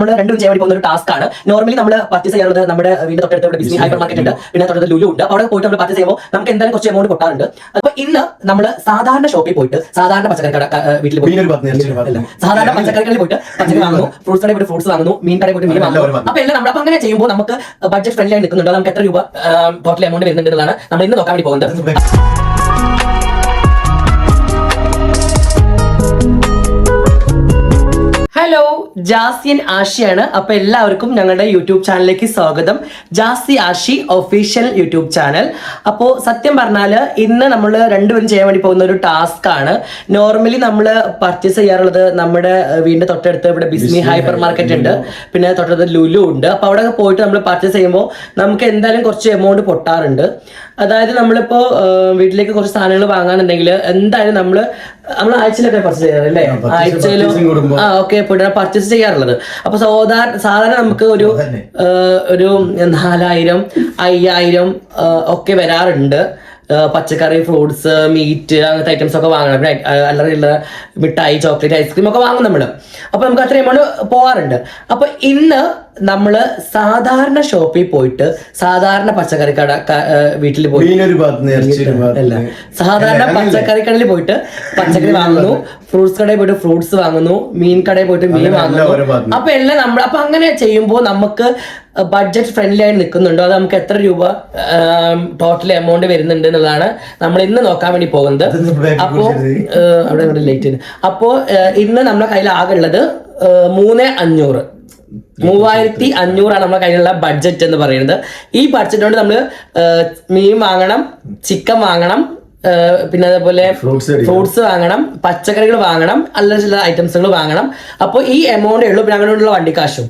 നമ്മൾ രണ്ടും ചെയ്യാൻ വേണ്ടി പോകുന്ന ഒരു ടാസ്ക് ആണ്. നോർമലി നമ്മൾ പർച്ചേസ് ചെയ്യാറുള്ളത് നമ്മുടെ വീടിന്റെ തൊട്ടടുത്ത് ഇവിടെ ബിസ്മി ഹൈപ്പർ മാർക്കറ്റ് ഉണ്ട്. പിന്നെ തൊട്ടടുത്ത് ലുലു ഉണ്ട്. അവിടെ പോയിട്ട് നമ്മൾ പർച്ചേസ് ചെയ്യുമ്പോൾ നമുക്ക് എന്തായാലും കുറച്ച് എമൗണ്ട് പൊട്ടാറുണ്ട്. അപ്പൊ ഇന്ന് നമ്മൾ സാധാരണ ഷോപ്പിൽ പോയിട്ട് സാധാരണ പച്ചക്കറി കട വീട്ടിൽ പോയി മീനൊരു പത്ത് ഇറച്ചി ഒരു പത്ത്. അല്ല, സാധാരണ പച്ചക്കറി കടയിൽ പോയിട്ട് പച്ചക്കറി വാങ്ങുന്നു. ഫ്രൂട്ട്സ് കടയിൽ പോയിട്ട് ഫ്രൂട്ട്സ് വാങ്ങുന്നു. മീൻ കടയിൽ പോയിട്ട് മീൻ വാങ്ങുന്നു. അപ്പൊ എല്ലാം നമ്മൾ അങ്ങനെ ചെയ്യുമ്പോൾ നമുക്ക് ബഡ്ജറ്റ് ഫ്രണ്ട്ലി ആയി നിൽക്കുന്നുണ്ടോ. നമുക്ക് എത്ര രൂപ ടോട്ടൽ എമൗണ്ട് വരുന്നുണ്ടെന്നാണ് നമ്മൾ ഇന്ന് നോക്കാൻ വേണ്ടി പോകുന്നത്. ഹലോ ജാസിയൻ ആഷിയാണ് അപ്പോൾ എല്ലാവർക്കും ഞങ്ങളുടെ യൂട്യൂബ് ചാനലിലേക്ക് സ്വാഗതം. Jasi Ashi official YouTube channel. അപ്പോൾ സത്യം പറഞ്ഞാൽ ഇന്ന് നമ്മൾ രണ്ടുപേരും ചെയ്യാൻ വേണ്ടി പോകുന്ന ഒരു ടാസ്ക് ആണ്. നോർമലി നമ്മൾ പർച്ചേസ് ചെയ്യാറുള്ളത് നമ്മുടെ വീടിന്റെ വീടിന്റെ തൊട്ടടുത്ത് ഇവിടെ ബിസ്മി ഹൈപ്പർ മാർക്കറ്റ് ഉണ്ട്. പിന്നെ തൊട്ടടുത്ത് ലുലു ഉണ്ട്. അപ്പോൾ അവിടെ പോയിട്ട് നമ്മൾ പർച്ചേസ് ചെയ്യുമ്പോൾ നമുക്ക് എന്തായാലും കുറച്ച് എമൗണ്ട് പൊട്ടാറുണ്ട്. അതായത് നമ്മളിപ്പോ ഏഹ്, വീട്ടിലേക്ക് കുറച്ച് സാധനങ്ങൾ വാങ്ങാനുണ്ടെങ്കിൽ എന്തായാലും നമ്മൾ നമ്മൾ ആഴ്ചയിലൊക്കെ പർച്ചേസ് ചെയ്യാറല്ലേ? ആഴ്ചയിലും. ആ ഓക്കെ പർച്ചേസ് ചെയ്യാറുള്ളത്. അപ്പൊ സാധാരണ സാധാരണ നമുക്ക് ഒരു ഒരു നാലായിരം അയ്യായിരം ഒക്കെ വരാറുണ്ട്. പച്ചക്കറി ഫ്രൂട്ട്സ് മീറ്റ് അങ്ങനത്തെ ഐറ്റംസ് ഒക്കെ വാങ്ങണം. പിന്നെ അല്ലറയുള്ള മിഠായി ചോക്ലേറ്റ് ഐസ്ക്രീം ഒക്കെ വാങ്ങും നമ്മൾ അപ്പൊ നമുക്ക് അത്ര എമൗണ്ട് പോവാറുണ്ട്. അപ്പൊ ഇന്ന് നമ്മൾ സാധാരണ ഷോപ്പിൽ പോയിട്ട് സാധാരണ പച്ചക്കറി കട വീട്ടിൽ പോയി അല്ല. സാധാരണ പച്ചക്കറി കടയിൽ പോയിട്ട് പച്ചക്കറി വാങ്ങുന്നു ഫ്രൂട്ട്സ് കടയിൽ പോയിട്ട് ഫ്രൂട്ട്സ് വാങ്ങുന്നു മീൻ കടയിൽ പോയിട്ട് മീൻ വാങ്ങുന്നു. അപ്പൊ എല്ലാം നമ്മൾ അപ്പൊ അങ്ങനെ ചെയ്യുമ്പോൾ നമുക്ക് ബഡ്ജറ്റ് ഫ്രണ്ട്ലി ആയി നിൽക്കുന്നുണ്ടോ. അത് നമുക്ക് എത്ര രൂപ ടോട്ടൽ എമൗണ്ട് വരുന്നുണ്ട് എന്നുള്ളതാണ് നമ്മൾ ഇന്ന് നോക്കാൻ വേണ്ടി പോകുന്നത്. അപ്പോ അവിടെ ലേറ്റ് അപ്പോ ഇന്ന് നമ്മുടെ കയ്യിൽ ആകെ ഉള്ളത് മൂന്ന് അഞ്ഞൂറ്. മൂവായിരത്തി അഞ്ഞൂറാണ് നമ്മുടെ കയ്യിലുള്ള ബഡ്ജറ്റ് എന്ന് പറയുന്നത്. ഈ ബഡ്ജറ്റ് കൊണ്ട് നമ്മൾ മീൻ വാങ്ങണം ചിക്കൻ വാങ്ങണം പിന്നെ അതേപോലെ ഫ്രൂട്ട്സ് വാങ്ങണം പച്ചക്കറികൾ വാങ്ങണം അല്ല ചില ഐറ്റംസുകൾ വാങ്ങണം. അപ്പോൾ ഈ എമൗണ്ടേ ഉള്ളൂ പിന്നെ അങ്ങനെയുള്ള വണ്ടിക്കാശും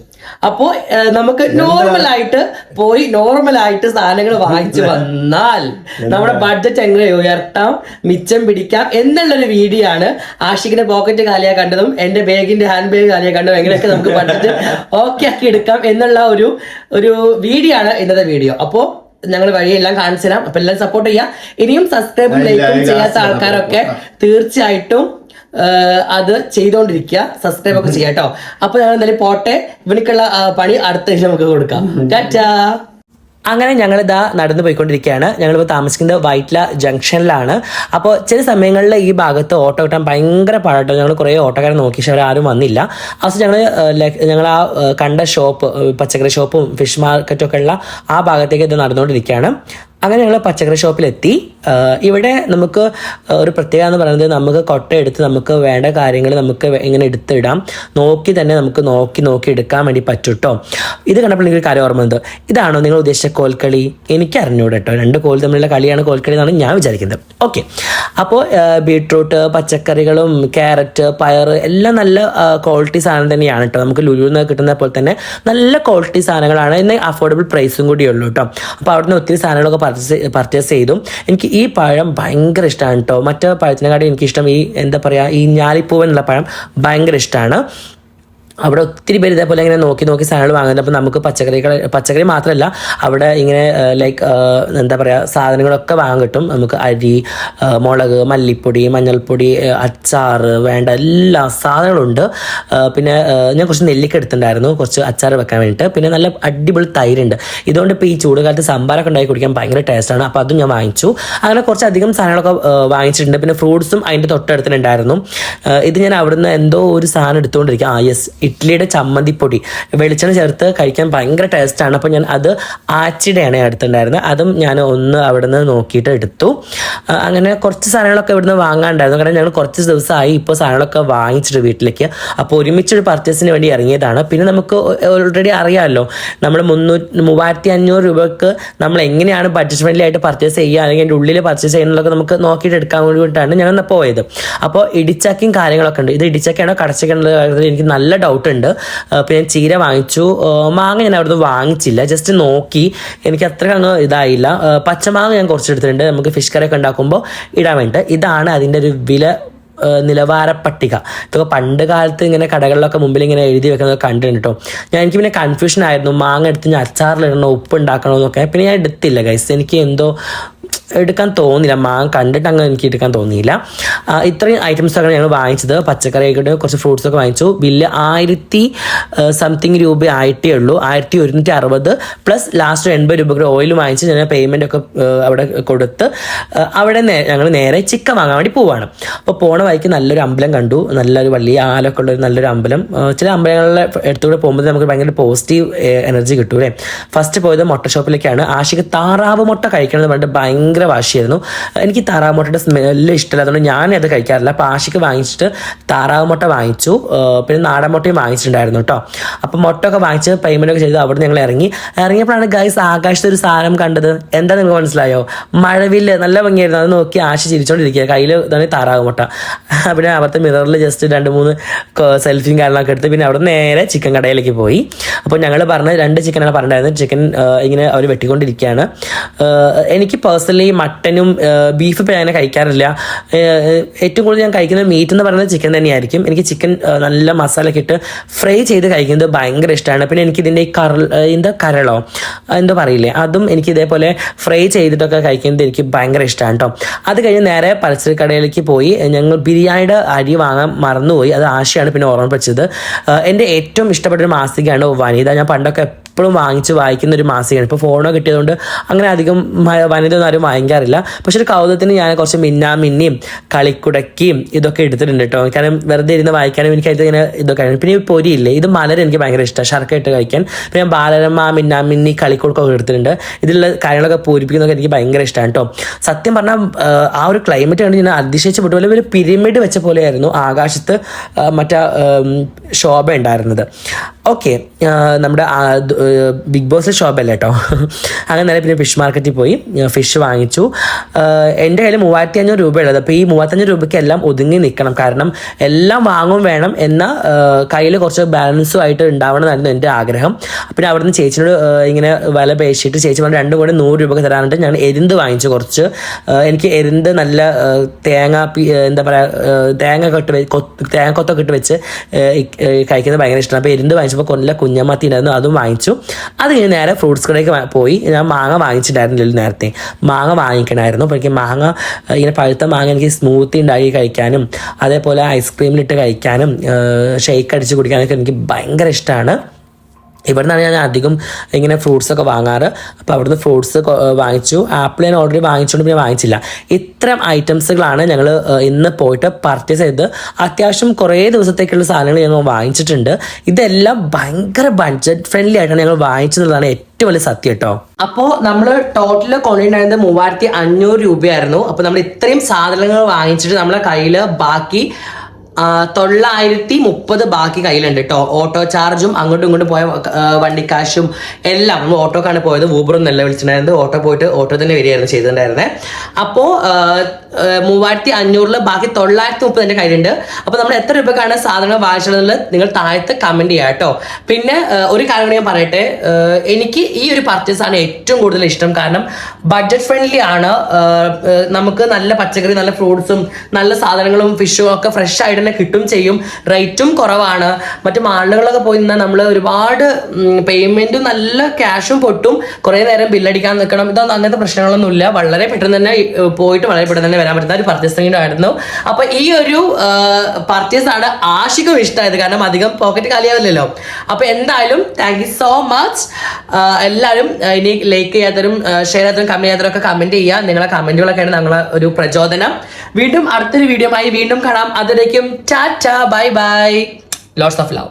അപ്പോ നമുക്ക് നോർമൽ ആയിട്ട് പോയി നോർമൽ ആയിട്ട് സാധനങ്ങൾ വാങ്ങിച്ചു വന്നാൽ നമ്മുടെ ബഡ്ജറ്റ് എങ്ങനെ ഉയർത്താം മിച്ചം പിടിക്കാം എന്നുള്ളൊരു വീഡിയോ ആണ് ആഷിഖിന്റെ പോക്കറ്റ് കാലിയാ കണ്ടതും എന്റെ ബാഗിന്റെ ഹാൻഡ് ബാഗ് കാലിയാ കണ്ടതും എങ്ങനെയൊക്കെ നമുക്ക് ബഡ്ജറ്റ് ഓക്കെ ആക്കി എടുക്കാം എന്നുള്ള ഒരു ഒരു വീഡിയോ ആണ് ഇന്നത്തെ വീഡിയോ അപ്പോൾ ഞങ്ങൾ വഴിയെല്ലാം കാണിച്ചു തരാം അപ്പൊ എല്ലാം സപ്പോർട്ട് ചെയ്യാം. ഇനിയും സബ്സ്ക്രൈബ് ലൈക്കും ചെയ്യാത്ത ആൾക്കാരൊക്കെ തീർച്ചയായിട്ടും അത് ചെയ്തോണ്ടിരിക്കുക. സബ്സ്ക്രൈബ് ഒക്കെ ചെയ്യാം കേട്ടോ അപ്പൊ ഞങ്ങൾ എന്തായാലും പോട്ടെ. ഇവനിക്കുള്ള പണി അടുത്ത നമുക്ക് കൊടുക്കാം. ടാറ്റാ. അങ്ങനെ ഞങ്ങൾ ഇതാ നടന്നു പോയിക്കൊണ്ടിരിക്കുകയാണ്. ഞങ്ങളിപ്പോൾ താമസിക്കുന്നത് വൈറ്റ്ല ജംഗ്ഷനിലാണ്. അപ്പോൾ ചില സമയങ്ങളിൽ ഈ ഭാഗത്ത് ഓട്ടോ കിട്ടാൻ ഭയങ്കര പാടാട്ടോ. ഞങ്ങൾ കുറേ ഓട്ടോക്കാരെ നോക്കി പക്ഷെ ആരും വന്നില്ല. അവസ്ഥ ഞങ്ങൾ ഞങ്ങൾ ആ കണ്ട ഷോപ്പ് പച്ചക്കറി ഷോപ്പും ഫിഷ് മാർക്കറ്റും ഒക്കെ ഉള്ള ആ ഭാഗത്തേക്ക് ഇത് നടന്നുകൊണ്ടിരിക്കുകയാണ്. അങ്ങനെ ഞങ്ങൾ പച്ചക്കറി ഷോപ്പിലെത്തി. ഇവിടെ നമുക്ക് ഒരു പ്രത്യേകത എന്ന് പറയുന്നത് നമുക്ക് കൊട്ട എടുത്ത് നമുക്ക് വേണ്ട കാര്യങ്ങൾ നമുക്ക് ഇങ്ങനെ എടുത്തിടാം. നോക്കി തന്നെ നമുക്ക് നോക്കി നോക്കി എടുക്കാൻ വേണ്ടി പറ്റും കേട്ടോ ഇത് കണ്ടപ്പോൾ എനിക്കൊരു കാര്യം ഓർമ്മ ഇതാണോ നിങ്ങൾ ഉദ്ദേശിച്ച കോൽക്കളി? എനിക്ക് അറിഞ്ഞൂടെ കേട്ടോ രണ്ട് കോൽ തമ്മിലുള്ള കളിയാണ് കോൽക്കളി എന്നാണ് ഞാൻ വിചാരിക്കുന്നത്. ഓക്കെ. അപ്പോൾ ബീട്രൂട്ട് പച്ചക്കറികളും ക്യാരറ്റ് പയർ എല്ലാം നല്ല ക്വാളിറ്റി സാധനം തന്നെയാണ് കേട്ടോ നമുക്ക് ലുലു നിന്ന് കിട്ടുന്ന പോലെ തന്നെ നല്ല ക്വാളിറ്റി സാധനങ്ങളാണ്. ഇന്ന് അഫോർഡബിൾ പ്രൈസും കൂടി ഉള്ളൂ കേട്ടോ അപ്പോൾ അവിടുന്ന് ഒത്തിരി സാധനങ്ങളൊക്കെ പർച്ചേസ് പർച്ചേസ് ചെയ്തു. എനിക്ക് ഈ പഴം ഭയങ്കര ഇഷ്ടമാണ് കേട്ടോ മറ്റേ പഴത്തിനെക്കാട്ടും എനിക്കിഷ്ടം ഈ എന്താ പറയുക ഈ ഞാലിപ്പൂവൻ പഴം ഭയങ്കര ഇഷ്ടമാണ് അവിടെ ഒത്തിരി പേര് ഇതേപോലെ ഇങ്ങനെ നോക്കി നോക്കി സാധനങ്ങൾ വാങ്ങുന്നത് അപ്പോൾ നമുക്ക് പച്ചക്കറികൾ പച്ചക്കറി മാത്രമല്ല അവിടെ ഇങ്ങനെ ലൈക്ക് എന്താ പറയുക സാധനങ്ങളൊക്കെ വാങ്ങാൻ കിട്ടും. നമുക്ക് അരി മുളക് മല്ലിപ്പൊടി മഞ്ഞൾപ്പൊടി അച്ചാർ വേണ്ട എല്ലാ സാധനങ്ങളുണ്ട്. പിന്നെ ഞാൻ കുറച്ച് നെല്ലിക്ക എടുത്തിട്ടുണ്ടായിരുന്നു. കുറച്ച് അച്ചാർ വെക്കാൻ വേണ്ടിയിട്ട്. പിന്നെ നല്ല അടിപൊളി തൈരുണ്ട്. ഇതുകൊണ്ട് ഇപ്പോൾ ഈ ചൂടുകാലത്ത് സംഭാരമൊക്കെ ഉണ്ടാക്കി കുടിക്കാൻ ഭയങ്കര ടേസ്റ്റാണ് അപ്പോൾ അതും ഞാൻ വാങ്ങിച്ചു. അങ്ങനെ കുറച്ച് അധികം സാധനങ്ങളൊക്കെ വാങ്ങിച്ചിട്ടുണ്ട്. പിന്നെ ഫ്രൂട്ട്സും അതിന്റെ തൊട്ടടുത്തിനുണ്ടായിരുന്നു ഇത് ഞാൻ അവിടുന്ന് എന്തോ ഒരു സാധനം എടുത്തുകൊണ്ടിരിക്കുക ആ യെസ് ഇഡ്ഡലിയുടെ ചമ്മന്തിപ്പൊടി. വെളിച്ചെണ്ണ ചേർത്ത് കഴിക്കാൻ ഭയങ്കര ടേസ്റ്റാണ് അപ്പോൾ ഞാൻ അത് ആച്ചിടെയാണ് എടുത്തിട്ടുണ്ടായിരുന്നത്. അതും ഞാൻ ഒന്ന് അവിടുന്ന് നോക്കിയിട്ട് എടുത്തു. അങ്ങനെ കുറച്ച് സാധനങ്ങളൊക്കെ ഇവിടുന്ന് വാങ്ങാണ്ടായിരുന്നു. കാരണം ഞങ്ങൾ കുറച്ച് ദിവസമായി ഇപ്പോൾ സാധനങ്ങളൊക്കെ വാങ്ങിച്ചിട്ട് വീട്ടിലേക്ക്. അപ്പോൾ ഒരുമിച്ചൊരു പർച്ചേസിന് വേണ്ടി ഇറങ്ങിയതാണ്. പിന്നെ നമുക്ക് ഓൾറെഡി അറിയാമല്ലോ നമ്മൾ മുന്നൂറ്റി മൂവായിരത്തി അഞ്ഞൂറ് രൂപക്ക് നമ്മൾ എങ്ങനെയാണ് ബഡ്ജറ്റ് ഫ്രണ്ട്ലി ആയിട്ട് പർച്ചേസ് ചെയ്യുക അല്ലെങ്കിൽ അതിന്റെ ഉള്ളിൽ പർച്ചേസ് ചെയ്യുന്നതൊക്കെ നമുക്ക് നോക്കിയിട്ട് എടുക്കാൻ വേണ്ടിയിട്ടാണ് ഞങ്ങൾ പോയത്. അപ്പോൾ ഇടിച്ചാക്കിയും കാര്യങ്ങളൊക്കെ ഉണ്ട്. ഇത് ഇടിച്ചാക്കിയാണോ കടച്ചൊക്കെ എനിക്ക് നല്ല ഡൗട്ട് ഉണ്ട്. അപ്പോൾ ഞാൻ ചീര വാങ്ങിച്ചു. മാങ്ങ ഞാൻ അവിടുന്ന് വാങ്ങിച്ചില്ല. ജസ്റ്റ് നോക്കി. എനിക്ക് അത്ര അങ്ങ് ഇതായില്ല. പച്ചമാങ്ങ ഞാൻ കുറച്ചെടുത്തിട്ടുണ്ട്. നമുക്ക് ഫിഷ് കറി ഒക്കെ ഉണ്ടാക്കുമ്പോൾ ഇടാൻ വേണ്ടിയിട്ട് ഇതാണ് അതിന്റെ ഒരു വില നിലവാര പട്ടിക. ഇതൊക്കെ പണ്ട് കാലത്ത് ഇങ്ങനെ കടകളിലൊക്കെ മുമ്പിൽ ഇങ്ങനെ എഴുതി വെക്കുന്നത് കണ്ടിട്ടുണ്ട് കേട്ടോ ഞാൻ എനിക്ക് പിന്നെ കൺഫ്യൂഷൻ ആയിരുന്നു. മാങ്ങ എടുത്ത് ഞാൻ അച്ചാറിലിടണോ ഉപ്പ് ഉണ്ടാക്കണമെന്നൊക്കെ പിന്നെ ഞാൻ എടുത്തില്ല ഗൈസ് എനിക്ക് എന്തോ എടുക്കാൻ തോന്നിയില്ല. മാം കണ്ടിട്ട് അങ്ങനെ എനിക്ക് എടുക്കാൻ തോന്നിയില്ല. ഇത്രയും ഐറ്റംസ് ഒക്കെ ഞങ്ങൾ വാങ്ങിച്ചത്. പച്ചക്കറി ആയിക്കോട്ടെ കുറച്ച് ഫ്രൂട്ട്സ് ഒക്കെ വാങ്ങിച്ചു. ബില്ല് ആയിരത്തി സംതിങ് രൂപ ആയിട്ടേ ഉള്ളൂ. ആയിരത്തി ഒരുന്നൂറ്റി അറുപത് പ്ലസ് ലാസ്റ്റ് എൺപത് രൂപ ഓയിൽ വാങ്ങിച്ച് ഞാൻ പേയ്മെന്റ് ഒക്കെ അവിടെ കൊടുത്ത് അവിടെ ഞങ്ങൾ നേരെ ചിക്കൻ വാങ്ങാൻ വേണ്ടി പോവാണ്. അപ്പോൾ പോണ വഴിക്ക് നല്ലൊരു അമ്പലം കണ്ടു. നല്ലൊരു വലിയ ആലൊക്കെ ഉള്ള ഒരു നല്ലൊരു അമ്പലം. ചില അമ്പലങ്ങളിലെ അടുത്തുകൂടെ പോകുമ്പോൾ നമുക്ക് ഭയങ്കര പോസിറ്റീവ് എനർജി കിട്ടൂലേ ഫസ്റ്റ് പോയത് മുട്ട ഷോപ്പിലേക്കാണ് ആഷിക്ക് താറാവ് മുട്ട കഴിക്കണമെന്ന് പറഞ്ഞിട്ട് ഭയങ്കര വാശിയായിരുന്നു. എനിക്ക് താറാവ് മുട്ടയുടെ സ്മെല്ല് ഇഷ്ടമല്ല അതുകൊണ്ട് ഞാൻ അത് കഴിക്കാറില്ല. അപ്പോൾ ആഷിക്ക് വാങ്ങിച്ചിട്ട് താറാവ് മുട്ട വാങ്ങിച്ചു പിന്നെ നാടൻ മുട്ടയും വാങ്ങിച്ചിട്ടുണ്ടായിരുന്നു കേട്ടോ അപ്പോൾ മുട്ട ഒക്കെ വാങ്ങിച്ച് പേയ്മെന്റ് ഒക്കെ ചെയ്ത്. അവിടെ ഞങ്ങൾ ഇറങ്ങി. ഇറങ്ങിയപ്പോഴാണ് ഗൈസ് ആകാശത്ത് ഒരു സാധനം കണ്ടത്. എന്താ നിങ്ങൾക്ക് മനസ്സിലായോ? മഴവില്ല്. നല്ല ഭംഗിയായിരുന്നു. അത് നോക്കി ആശ ചിരിച്ചോണ്ടിരിക്കുക. കയ്യിൽ ഇതാണ് താറാവ് മുട്ട പിന്നെ അവിടുത്തെ മിററിൽ ജസ്റ്റ് രണ്ട് മൂന്ന് സെൽഫിയും കാര്യങ്ങളൊക്കെ എടുത്ത് പിന്നെ അവിടെ നേരെ ചിക്കൻ കടയിലേക്ക് പോയി. അപ്പോൾ ഞങ്ങൾ പറഞ്ഞ രണ്ട് ചിക്കനാണ് പറഞ്ഞിട്ടുണ്ടായിരുന്നത്. ചിക്കൻ ഇങ്ങനെ അവർ വെട്ടിക്കൊണ്ടിരിക്കുകയാണ്. എനിക്ക് പേഴ്സണലി മട്ടനും ബീഫ് ഇപ്പം അങ്ങനെ കഴിക്കാറില്ല. ഏറ്റവും കൂടുതൽ ഞാൻ കഴിക്കുന്ന മീറ്റ് എന്ന് പറയുന്നത് ചിക്കൻ തന്നെയായിരിക്കും. എനിക്ക് ചിക്കൻ നല്ല മസാലയൊക്കെ ഇട്ട് ഫ്രൈ ചെയ്ത് കഴിക്കുന്നത് ഭയങ്കര ഇഷ്ടമാണ്. പിന്നെ എനിക്ക് ഇതിന്റെ ഈ കറൽ എന്താ കരളോ എന്തോ പറയില്ലേ അതും എനിക്ക് ഇതേപോലെ ഫ്രൈ ചെയ്തിട്ടൊക്കെ കഴിക്കുന്നത് എനിക്ക് ഭയങ്കര ഇഷ്ടമാണ് കേട്ടോ അത് കഴിഞ്ഞ് നേരെ പലചരക്ക് കടയിലേക്ക് പോയി. ഞങ്ങൾ ബിരിയാണിയുടെ അരി വാങ്ങാൻ മറന്നുപോയി. അത് ആശയാണ് പിന്നെ ഓർമ്മപ്പെടുത്തത് എന്റെ ഏറ്റവും ഇഷ്ടപ്പെട്ട ഒരു മാസികയാണ് വനിത. ഞാൻ പണ്ടൊക്കെ എപ്പോഴും വാങ്ങിച്ച് വായിക്കുന്ന ഒരു മാസികയാണ്. ഇപ്പോൾ ഫോണോ കിട്ടിയതുകൊണ്ട് അങ്ങനെ അധികം വനിതയൊന്നും ആരും വാങ്ങിക്കാറില്ല. പക്ഷെ ഒരു കൗതുകത്തിന് ഞാൻ കുറച്ച് മിന്നാ മിന്നിയും കളിക്കുടക്കിയും ഇതൊക്കെ എടുത്തിട്ടുണ്ട് കേട്ടോ. കാരണം വെറുതെ ഇരുന്ന് വായിക്കാനും എനിക്ക് അതിൽ ഇങ്ങനെ ഇതൊക്കെ. പിന്നെ പൊരിയില്ലേ ഇത് മലർ എനിക്ക് ഭയങ്കര ഇഷ്ടമാണ് ശർക്ക ഇട്ട് കഴിക്കാൻ. പിന്നെ ബാലരമ മിന്നാ മിന്നി കളിക്കുടക്കൊക്കെ എടുത്തിട്ടുണ്ട്. ഇതിലുള്ള കാര്യങ്ങളൊക്കെ പൂരിപ്പിക്കുന്നതൊക്കെ എനിക്ക് ഭയങ്കര ഇഷ്ടമാണ് കേട്ടോ. സത്യം പറഞ്ഞാൽ ആ ഒരു ക്ലൈമറ്റ് ആണ് ഞാൻ അതിശയിച്ച് പോലെ ഒരു പിരമിഡ് വെച്ച പോലെയായിരുന്നു ആകാശത്ത് മറ്റേ ശോഭ ഉണ്ടായിരുന്നത്. ഓക്കെ നമ്മുടെ ബിഗ് ബോസ് അല്ലേ കേട്ടോ അങ്ങനെ പിന്നെ ഫിഷ് മാർക്കറ്റിൽ പോയി ഫിഷ് വാങ്ങിച്ചു. എന്റെ കയ്യിൽ മൂവായിരത്തി അഞ്ഞൂറ് രൂപയുള്ളത് അപ്പോൾ ഈ മൂവായിരത്തഞ്ഞൂറ് രൂപയ്ക്ക് എല്ലാം ഒതുങ്ങി നിൽക്കണം. കാരണം എല്ലാം വാങ്ങും വേണം എന്ന കയ്യിൽ കുറച്ച് ബാലൻസും ആയിട്ട് ഉണ്ടാവണമെന്നായിരുന്നു എന്റെ ആഗ്രഹം. പിന്നെ അവിടുന്ന് ചേച്ചിനോട് ഇങ്ങനെ വില പേശിയിട്ട് ചേച്ചി പറഞ്ഞു രണ്ടും കൂടെ നൂറ് രൂപയ്ക്ക് തരാനായിട്ട് ഞാൻ എരിന്ത് വാങ്ങിച്ചു കുറച്ച്. എനിക്ക് എരിന്ത് നല്ല തേങ്ങ എന്താ പറയുക തേങ്ങ കൊട്ട് തേങ്ങ കൊത്തൊക്കെ ഇട്ട് വെച്ച് കഴിക്കുന്നത് ഭയങ്കര ഇഷ്ടമാണ്. അപ്പോൾ എരിന്ത് വാങ്ങിച്ചപ്പോൾ കൊല്ല കുഞ്ഞമ്മത്തി അതും വാങ്ങിച്ചു. അത് കഴിഞ്ഞ് നേരെ ഫ്രൂട്ട്സ് കടയിലേക്ക് പോയി. ഞാൻ മാങ്ങ വാങ്ങിച്ചിട്ടുണ്ടായിരുന്നില്ല നേരത്തെ. മാങ്ങ വാങ്ങിക്കണമായിരുന്നു അപ്പോൾ എനിക്ക് മാങ്ങ ഇങ്ങനെ പഴുത്ത മാങ്ങ എനിക്ക് സ്മൂത്തി ഉണ്ടാക്കി കഴിക്കാനും അതേപോലെ ഐസ്ക്രീമിലിട്ട് കഴിക്കാനും ഷേക്ക് അടിച്ച് കുടിക്കാനൊക്കെ എനിക്ക് ഭയങ്കര ഇഷ്ടമാണ് ഇവിടെ നിന്നാണ് ഞാൻ അധികം ഇങ്ങനെ ഫ്രൂട്ട്സ് ഒക്കെ വാങ്ങാറ്. അപ്പോൾ അവിടുന്ന് ഫ്രൂട്ട്സ് വാങ്ങിച്ചു. ആപ്പിൾ ഞാൻ ഓൾറെഡി വാങ്ങിച്ചുകൊണ്ട് പിന്നെ വാങ്ങിച്ചില്ല. ഇത്തരം ഐറ്റംസുകളാണ് ഞങ്ങൾ ഇന്ന് പോയിട്ട് പർച്ചേസ് ചെയ്ത് അത്യാവശ്യം കുറേ ദിവസത്തേക്കുള്ള സാധനങ്ങൾ ഞങ്ങൾ വാങ്ങിച്ചിട്ടുണ്ട്. ഇതെല്ലാം ഭയങ്കര ബഡ്ജറ്റ് ഫ്രണ്ട്ലി ആയിട്ടാണ് ഞങ്ങൾ വാങ്ങിച്ചതെന്നുള്ളതാണ് ഏറ്റവും വലിയ സത്യം കേട്ടോ. അപ്പോൾ നമ്മൾ ടോട്ടൽ കൊണ്ടുണ്ടായിരുന്നത് മൂവായിരത്തി അഞ്ഞൂറ് രൂപയായിരുന്നു. അപ്പോൾ നമ്മൾ ഇത്രയും സാധനങ്ങൾ വാങ്ങിച്ചിട്ട് നമ്മളെ കയ്യിൽ ബാക്കി തൊള്ളായിരത്തി മുപ്പത് ബാക്കി കയ്യിലുണ്ട് കേട്ടോ ഓട്ടോ ചാർജും അങ്ങോട്ടും ഇങ്ങോട്ടും പോയ വണ്ടി കാശും എല്ലാം. ഓട്ടോക്കാണ് പോയത് ഊബറും നല്ല വിളിച്ചിട്ടുണ്ടായിരുന്നത്. ഓട്ടോ പോയിട്ട് ഓട്ടോ തന്നെ വരികയായിരുന്നു ചെയ്തിട്ടുണ്ടായിരുന്നത് അപ്പോൾ മൂവായിരത്തി അഞ്ഞൂറിൽ ബാക്കി തൊള്ളായിരത്തി മുപ്പത് എന്റെ കയ്യിലുണ്ട്. അപ്പോൾ നമ്മൾ എത്ര രൂപക്കാണ് സാധനങ്ങൾ വാങ്ങിച്ചതെന്നുള്ളത് നിങ്ങൾ താഴത്ത് കമന്റ് ചെയ്യുക കേട്ടോ. പിന്നെ ഒരു കാര്യം ഞാൻ പറയട്ടെ. എനിക്ക് ഈ ഒരു പർച്ചേസാണ് ഏറ്റവും കൂടുതൽ ഇഷ്ടം. കാരണം ബഡ്ജറ്റ് ഫ്രണ്ട്ലി ആണ്. നമുക്ക് നല്ല പച്ചക്കറി നല്ല ഫ്രൂട്ട്സും നല്ല സാധനങ്ങളും ഫിഷും ഒക്കെ ഫ്രഷ് ആയിട്ട് തന്നെ കിട്ടും ചെയ്യും. റേറ്റും കുറവാണ്. മറ്റു മാളുകളൊക്കെ പോയി നിന്നാൽ നമ്മൾ ഒരുപാട് പേയ്മെന്റും നല്ല ക്യാഷും പൊട്ടും. കുറേ നേരം ബില്ലടിക്കാൻ നിൽക്കണം ഇതൊന്നും അങ്ങനത്തെ പ്രശ്നങ്ങളൊന്നുമില്ല. വളരെ പെട്ടെന്ന് തന്നെ പോയിട്ട് വളരെ പെട്ടെന്ന് തന്നെ വരാൻ പറ്റുന്ന ഒരു പർച്ചേസിംഗ് ആയിരുന്നു. അപ്പൊ ഈ ഒരു പർച്ചേസ് ആണ് ആശിക്കും ഇഷ്ടമായത്. കാരണം അധികം പോക്കറ്റ് കാലിയാവില്ലല്ലോ അപ്പൊ എന്തായാലും താങ്ക് യു സോ മച്ച് എല്ലാവരും ഇനി ലൈക്ക് ചെയ്യാത്തവരും ഷെയർ ചെയ്യാത്തവരും കമന്റ് ചെയ്യാത്തവരും ഒക്കെ കമന്റ് ചെയ്യുക. നിങ്ങളെ കമന്റുകളൊക്കെയാണ് ഞങ്ങളെ ഒരു പ്രചോദനം. വീണ്ടും അടുത്തൊരു വീഡിയോ ആയി വീണ്ടും കാണാം. അതിലേക്കും tata bye bye lots of love